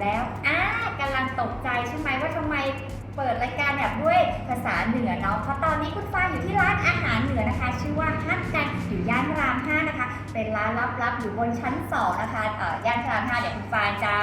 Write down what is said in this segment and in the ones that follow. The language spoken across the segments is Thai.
แล้วอ่ากำลังตกใจใช่ไหมว่าทำไมเปิดรายการแบบด้วยภาษาเหนือเนาะเพราะตอนนี้คุณฟ้าอยู่ที่ร้านอาหารเหนือนะคะ ชื่อว่าฮัทกันอยู่ย่านรามห้านะคะ เป็นร้านลับๆอยู่บนชั้น2นะคะเอ่อย่านรามห้าเดี๋ยวคุณฟ้าจะ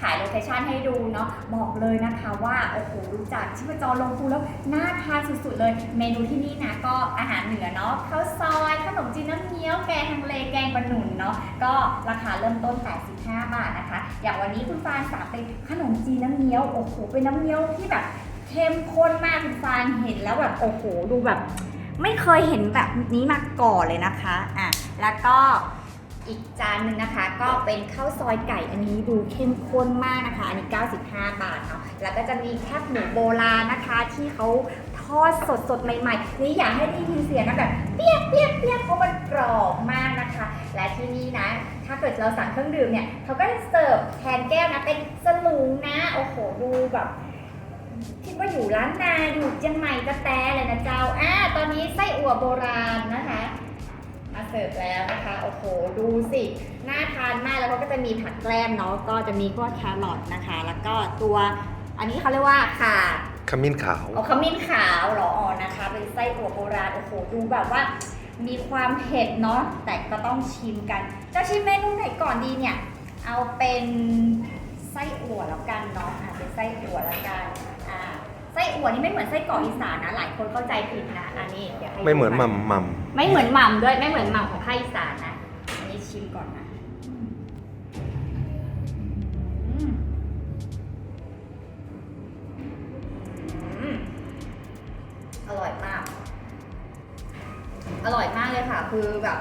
ถ่ายโลเคชั่นให้ดูเนาะบอกเลยนะคะว่าโอ้โหรู้จักชิปจรลงพูแล้วน่าทานสุดๆเลย เมนูที่นี่นะก็อาหารเหนือเนาะข้าวซอยขนมจีนน้ำเงี้ยวแกงฮังเลแกงปลาหนุนเนาะก็ราคาเริ่มต้น 85 บาทนะคะ อย่างวันนี้คุณฟานสั่งเป็นขนมจีนน้ำเงี้ยวโอ้โหเป็นน้ำเงี้ยวที่แบบเข้มข้นมากคุณฟานเห็นแล้วแบบโอ้โหดูแบบไม่เคยเห็นแบบนี้มาก่อนเลยนะคะ อะ แล้วก็ อีกจานหนึ่งนะคะ ก็เป็นข้าวซอยไก่อันนี้ดูเข้มข้นมากนะคะ อันนี้ 95 บาทเนาะแล้วก็จะมีแคบหมูโบราณนะคะ ที่เขาทอดสดสดใหม่ๆนี่อยากให้ได้ยินเสียงนะแบบเปียกเปียกเปียกเพราะมันกรอบมากนะคะ และที่นี่นะ ถ้าเกิดเราสั่งเครื่องดื่มเนี่ยเขาก็จะเสิร์ฟแทนแก้วนะเป็นสลุงนะโอ้โหดูแบบคิดว่าอยู่ร้านนาอยู่เชียงใหม่กระแตเลยนะเจ้าอ่าตอนนี้ไส้อั่วโบราณนะคะ มาเสิร์ฟแล้วนะคะ โอ้โห ดูสิ น่าทานมาก แล้วเขาก็จะมีผักแกล้มเนาะ ก็จะมีพวกแครอทนะคะ แล้วก็ตัว อันนี้เขาเรียกว่าข่าขมิ้นขาวเอาขมิ้นขาวเหรออ๋อนะคะ เป็นไส้อั่วโบราณ โอ้โห ดูแบบว่า มีความเผ็ดเนาะ แต่ก็ต้องชิมกัน จะชิมเมนูไหนก่อนดีเนี่ย เอาเป็นไส้อั่วแล้วกันเนาะอะเป็นไส้อั่วแล้วกันอ่าไส้อั่วนี่ไม่เหมือนไส้กรอกอีสานนะหลายคนเข้าใจผิดนะอันนี้เดี๋ยวให้ดูไม่เหมือนหกัม่ำหม่ไม่เหมือนหม่ำด้วยไม่เหมือนหม่ำของภาคอีสานนะอันนี้ชิมก่อนนะอืมอืมอร่อยมาก อร่อยมากเลยค่ะ คือแบบ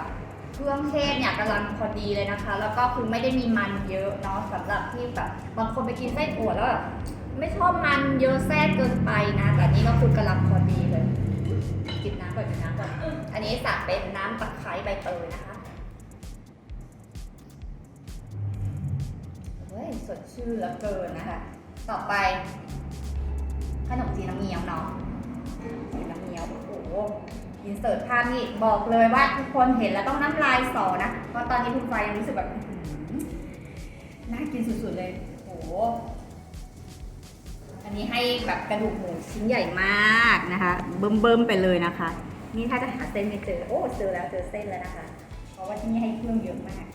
เครื่องเทศเนี่ยกำลังพอดีเลยนะคะ แล้วก็คือไม่ได้มีมันเยอะเนาะสำหรับที่แบบบางคนไปกินไส้อั่วแล้วแบบ ไม่ชอบมันเยอะแทรกเกินไปนะ แต่นี่ก็คือกำลังพอดีเลย จิบน้ำก่อนจิบน้ำก่อน อันนี้สั่งเป็นน้ำตะไคร้ใบเตยนะคะเฮ้ยสดชื่นเหลือเกินนะคะ ต่อไป ขนมจีนน้ำเงี้ยวเนาะจีนน้ำเงี้ยวโอ้โหอินเสิร์ตภาพนี่บอกเลยว่าทุกคนเห็นแล้วต้องน้ำลายสอนะ เพราะตอนนี้คุณไฟยังรู้สึกแบบน่ากินสุดๆเลย โอ้โห อันนี้ให้แบบกระดูกหมูชิ้นใหญ่มากนะคะ เบิ่มๆไปเลยนะคะ นี่ถ้าจะหาเส้นไม่เจอ โอ้เจอแล้วเจอเส้นแล้วนะคะ เพราะว่าที่นี่ให้เครื่องเยอะมาก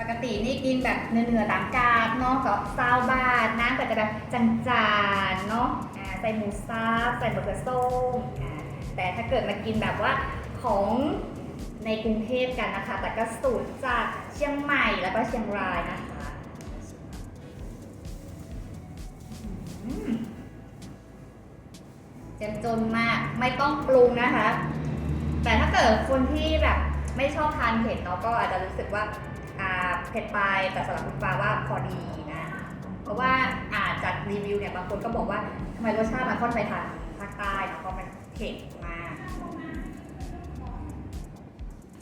ปกตินี่กินแบบเนื้อๆตามกาดเนาะก็ซาวบาทนะก็จะแบบจานๆเนาะใส่หมูสับใส่มะเขือส้มอ่าแต่ถ้าเกิดมากินแบบว่าของในกรุงเทพกันนะคะ แต่ก็สูตรจากเชียงใหม่แล้วก็เชียงรายนะคะ จ้มจนมากไม่ต้องปรุงนะคะ แต่ถ้าเกิดคนที่แบบไม่ชอบทานเผ็ดเนาะก็อาจจะรู้สึกว่าอ่าเผ็ดไปแต่สำหรับคุณฟ้าว่าพอดีนะ เพราะว่าอ่านจากรีวิวเนี่ยบางคนก็บอกว่าทำไมรสชาติมันค่อนไปทางภาคใต้เนาะเพราะมันเผ็ดมาก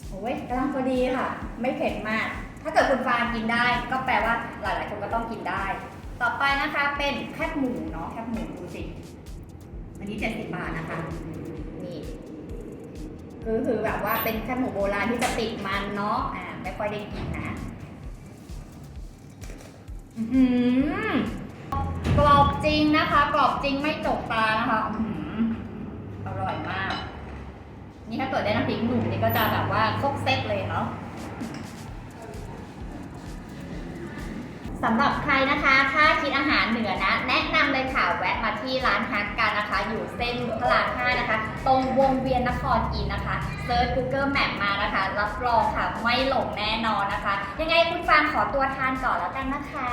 โอ้ยกำลังพอดีค่ะ ไม่เผ็ดมาก ถ้าเกิดคุณฟางกินได้ ก็แปลว่าหลายๆคนก็ต้องกินได้ ต่อไปนะคะเป็นแคบหมูเนาะแคบหมูดูสิ อันนี้ 70 บาทนะคะ นี่คือคือแบบว่าเป็นแคบหมูโบราณที่จะติดมันเนาะ อ่า ไม่ค่อยได้กินนะ อื้อหือกรอบจริงนะคะ กรอบจริงไม่จกตานะคะ อื้อหืออร่อยมาก นี่ถ้าเกิดได้น้ำพริกหนุ่มนี่ก็จะแบบว่าครบเซตเลยเนาะ สำหรับใครนะคะ ถ้าคิดอาหารเหนือนะ แนะนำเลยค่ะ แวะมาที่ร้านฮักกัน อยู่เส้นพระราม5นะคะ ตรงวงเวียนนครอินทร์นะคะเซิร์ช Google Map มานะคะ รับรองค่ะ ไม่หลงแน่นอนนะคะ ยังไงคุณฟางขอตัวทานก่อนแล้วกันนะคะ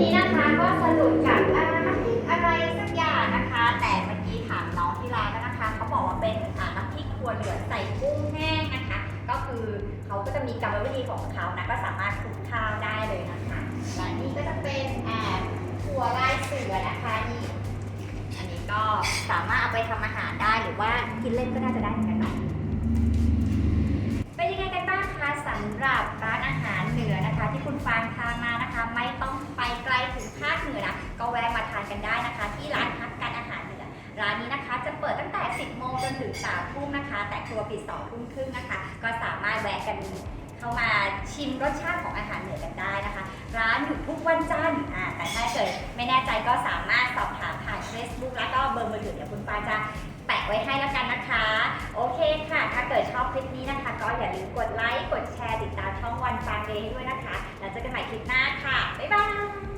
นี้นะคะก็สรุปจากอ่าน้ำพริกอะไรสักอย่างนะคะ แต่เมื่อกี้ถามน้องที่ร้านแล้วนะคะเขาบอกว่าเป็นอ่าน้ำพริกถั่วเหลืองใส่กุ้งแห้งนะคะ ก็คือเขาก็จะมีกรรมวิธีของเขานะก็สามารถคลุกข้าวได้เลยนะคะและนี่ก็จะเป็นอ่าถั่วลายเสือนะคะนี่อันนี้ก็สามารถเอาไปทำอาหารได้หรือว่ากินเล่นก็น่าจะได้เหมือนกันเนาะ 10โมงจนถึง3ทุ่มนะคะ แต่ครัวปิด2ทุ่มครึ่งนะคะ ก็สามารถแวะกันเข้ามาชิมรสชาติของอาหารเหนือกันได้นะคะ ร้านอยู่ทุกวันจันทร์อ่าแต่ถ้าเกิดไม่แน่ใจก็สามารถสอบถามผ่าน Facebook แล้วก็เบอร์มือถือเดี๋ยวคุณฟาจะแปะไว้ให้แล้วกันนะคะ โอเคค่ะ ถ้าเกิดชอบคลิปนี้นะคะ ก็อย่าลืมกดไลค์กดแชร์ติดตามช่องวันฟางเดย์ให้ด้วยนะคะ แล้วเจอกันใหม่คลิปหน้าค่ะ บ๊ายบาย